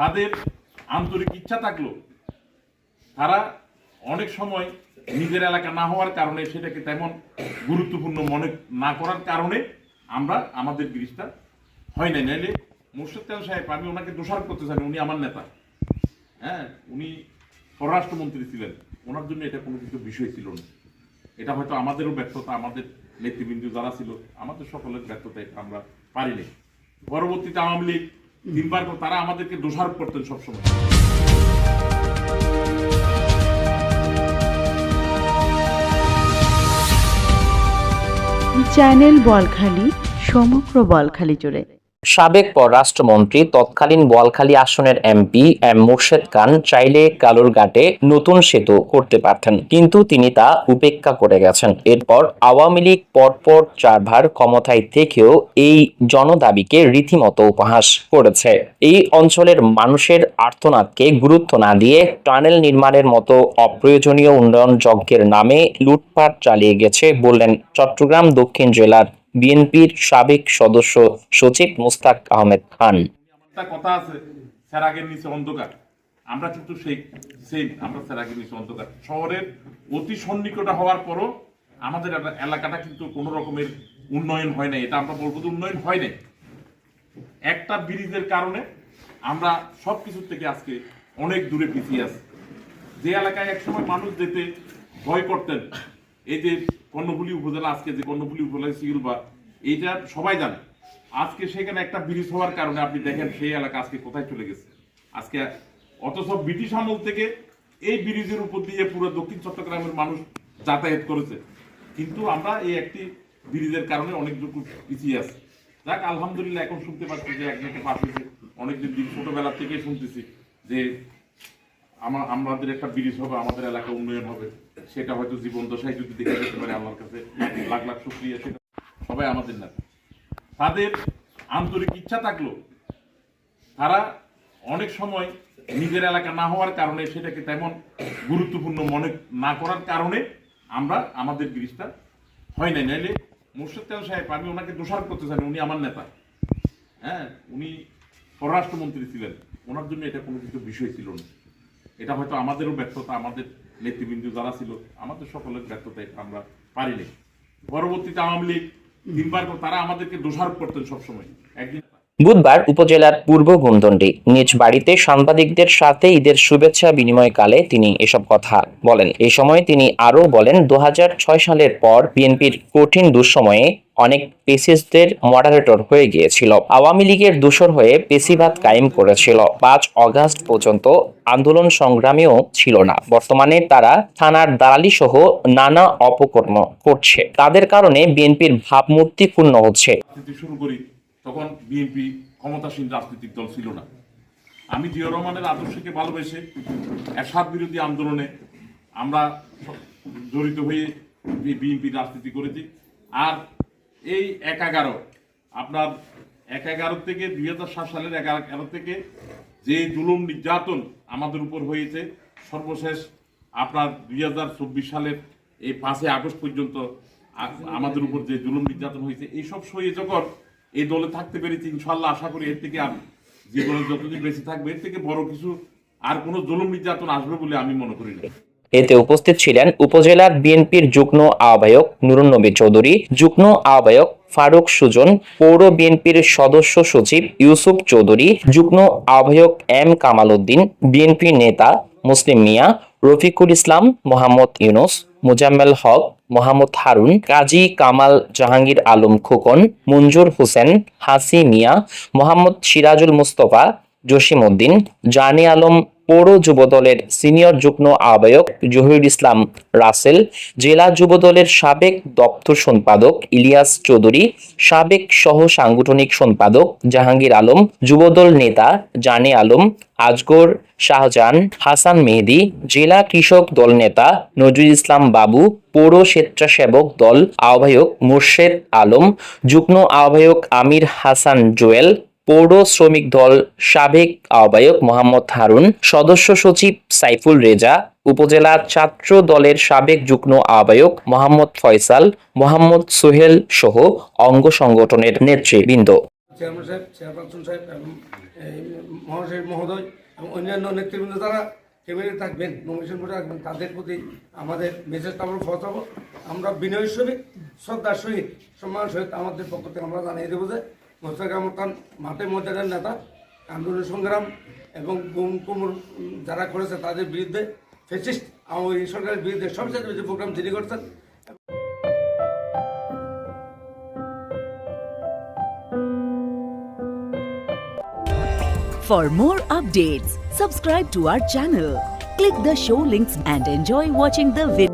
তাদের আন্তরিক ইচ্ছা থাকল, তারা অনেক সময় নিজের এলাকা না হওয়ার কারণে সেটাকে তেমন গুরুত্বপূর্ণ মনে না করার কারণে আমরা আমাদের ব্রিজটা হয় নাই। নাইলে মোর্শেদ খান সাহেব, আমি ওনাকে দোষারোপ করতে চাই উনি আমার নেতা। হ্যাঁ উনি পররাষ্ট্রমন্ত্রী ছিলেন। ওনার জন্য এটা কোনো কিছু বিষয় ছিল না। এটা হয়তো আমাদেরও ব্যর্থতা, আমাদের নেতৃবৃন্দ যারা ছিল, আমাদের সকলের ব্যর্থতা এটা আমরা পারিনি। পরবর্তীতে আওয়ামী লীগ তিনবার তারা আমাদেরকে দোষারোপ করতেন সবসময়। চ্যানেল বলখালি সমগ্র বলখালি জুড়ে। সাবেক পররাষ্ট্রমন্ত্রী তৎকালীন বোয়ালখালী আসনের এমপি এম মোর্শেদ খান চাইলে কালুরঘাটে নতুন সেতু করতে পারতেন, কিন্তু তিনি তা উপেক্ষা করে গেছেন। এরপর আওয়ামী লীগ পরপর চারবার ক্ষমতায় থেকেও এই জনদাবিকে রীতিমতো উপহাস করেছে। এই অঞ্চলের মানুষের আর্তনাদকে গুরুত্ব না দিয়ে টানেল নির্মাণের মতো অপ্রয়োজনীয় উন্নয়ন যজ্ঞের নামে লুটপাট চালিয়ে গেছে বললেন চট্টগ্রাম দক্ষিণ জেলার বিএনপির সাবেক সদস্য সচিব মুস্তাক আহমেদ খান। কথা আছে স্যারাগের নিচে অন্ধকার। আমরা কিন্তু সেই সেই আমরা স্যারাগের নিচে অন্ধকার। শহরের অতি সন্নিকটা হওয়ার পরও আমাদের এলাকাটা কিন্তু কোনো রকমের উন্নয়ন হয় নাই। এটা আমরা বলব উন্নয়ন হয় নাই। একটা ব্রিজের কারণে আমরা সব কিছুর থেকে আজকে অনেক দূরে পিছিয়ে আছি। যে এলাকায় একসময় মানুষ যেতে ভয় করতেন এই যে কর্ণফুলী উপজেলা, আজকে যে কর্ণফুলী উপজেলা সিগুলবা এইটা সবাই জানে। আজকে সেখানে একটা ব্রিজ হওয়ার কারণে আপনি দেখেন সেই এলাকা আজকে কোথায় চলে গেছে। আজকে অথচ ব্রিটিশ আমল থেকে এই ব্রিজের উপর দিয়ে পুরো দক্ষিণ চট্টগ্রামের মানুষ যাতায়াত করেছে। কিন্তু আমরা এই একটি ব্রিজের কারণে অনেকটুকু পিছিয়ে আছি। যাক, আলহামদুলিল্লাহ, এখন শুনতে পাচ্ছি যে একজনকে পাশ হয়েছে অনেকদিন দিন, ছোটবেলা থেকে শুনতেছি যে আমার, আমাদের একটা ব্রিজ হবে, আমাদের এলাকা উন্নয়ন হবে। সেটা হয়তো জীবন দশায় যদি দেখে যেতে পারে আল্লাহর কাছে, লাখ লাখ শুক্রিয়া, সেটা সবাই আমাদের না তাদের আন্তরিক ইচ্ছা থাকল, তারা অনেক সময় নিজের এলাকা না হওয়ার কারণে সেটাকে তেমন গুরুত্বপূর্ণ মনে না করার কারণে আমরা, আমাদের ব্রিজটা হয় নাই। নাইলে মোর্শেদ খান সাহেব, আমি ওনাকে দোষারোপ করতে চাই উনি আমার নেতা। হ্যাঁ উনি পররাষ্ট্রমন্ত্রী ছিলেন। ওনার জন্য এটা কোনো কিছু বিষয় ছিল না। এটা হয়তো আমাদেরও ব্যর্থতা, আমাদের নেতৃবৃন্দ যারা ছিল, আমাদের সকলের ব্যর্থতা আমরা পারিনি। পরবর্তীতে আওয়ামী লীগ তিনবার তারা আমাদেরকে দোষারোপ করতেন সবসময়। একদিন বুধবার উপজেলার পূর্ব গুন্দন্ডি, নিজ বাড়িতে সাংবাদিকদের সাথে ঈদের শুভেচ্ছা বিনিময়কালে তিনি এসব কথা বলেন। এই সময় তিনি আরও বলেন, দু হাজার ছয় সালের পর বিএনপির কঠিন দুঃসময়ে অনেক পেসিসদের মডারেটর হয়ে গিয়েছিল। আওয়ামী লীগের দূষর হয়ে পেশিবাদ কায়েম করেছিল। পাঁচ অগাস্ট পর্যন্ত আন্দোলন সংগ্রামেও ছিল না। বর্তমানে তারা থানার দালালি সহ নানা অপকর্ম করছে। তাদের কারণে বিএনপির ভাবমূর্তি পূর্ণ হচ্ছে তখন বিএনপি ক্ষমতাসীন রাজনৈতিক দল ছিল না। আমি জিয়া রহমানের আদর্শকে ভালোবেসে এরশাদ বিরোধী আন্দোলনে আমরা জড়িত হয়ে বিএনপি রাজনীতি করেছি। আর এই এক এগারো, আপনার এক এগারো থেকে দুই হাজার সাত সালের এগারো থেকে যে জুলুম নির্যাতন আমাদের উপর হয়েছে, সর্বশেষ আপনার দুই হাজার চব্বিশ সালের এই পাঁচই আগস্ট পর্যন্ত আমাদের উপর যে জুলুম নির্যাতন হয়েছে, এইসব সয়ে যখন এই দলে থাকতে পেরেছি, ইনশাল্লাহ আশা করি এর থেকে আর জীবনে যতদিন বেঁচে থাকবে, এর থেকে বড় কিছু আর কোনো জুলুম নির্যাতন আসবে বলে আমি মনে করি না। এতে উপস্থিত ছিলেন উপজেলার বিএনপির যুগ্ম আহ্বায়ক নুরুন্নবী চৌধুরী, যুগ্ম আহ্বায়ক ফারুক সুজন, পৌর বিএনপির সদস্য সচিব ইউসুফ চৌধুরী, যুগ্ম আহ্বায়ক এম কামাল উদ্দিন, বিএনপি নেতা মুসলিম মিয়া, রফিকুল ইসলাম মোহাম্মদ ইউনুস মুজাম্মেল হক, মোহাম্মদ হারুন, কাজী কামাল জাহাঙ্গীর আলম খোকন, মঞ্জুর হোসেন, হাসি মিয়া, মোহাম্মদ সিরাজুল মুস্তফা জসিম উদ্দিন জানি আলম পৌর যুবদলের সিনিয়র যুগ্ম আহ্বায়ক জহিরুল ইসলাম রাসেল, জেলা যুবদলের সাবেক দপ্তর সম্পাদক ইলিয়াস চৌধুরী, সাবেক সহ সাংগঠনিক সম্পাদক জাহাঙ্গীর আলম, যুবদল নেতা জানে আলম, আজগর শাহজাহান, হাসান মেহেদি, জেলা কৃষক দল নেতা নজরুল ইসলাম বাবু, পৌর স্বেচ্ছাসেবক দল আহ্বায়ক মোর্শেদ আলম, যুগ্ম আহ্বায়ক আমির হাসান জোয়েল পৌর শ্রমিক দল সাবেক আহ্বায়ক মোহাম্মদ হারুন, সদস্য সচিব সাইফুল রেজা, উপজেলা ছাত্র দলের সাবেক যুগ্ম আহ্বায়ক মোহাম্মদ ফয়সাল, মোহাম্মদ সোহেল সহ অঙ্গ সংগঠনের নেতৃবৃন্দ। এবং অন্যান্য নেতৃবৃন্দ থাকবেন তাদের প্রতি আমাদের মেসেজটা আমরা পৌঁছাবো আমরা বিনয়ের সহিত শ্রদ্ধার সহিত, সম্মান সহিত আমাদের পক্ষ থেকে আমরা জানিয়ে দেবো যে মোস্তাক আহমদ খান মাঠে ময়দানের নেতা আন্দোলন সংগ্রাম এবং গুম কুমুর যারা করেছে তাদের বিরুদ্ধে ফেসিস্ট আওয়ামী লীগ সরকারের বিরুদ্ধে সবচেয়ে বেশি প্রোগ্রাম যিনি করছেন For more updates, subscribe to our channel, click the show links and enjoy watching the video.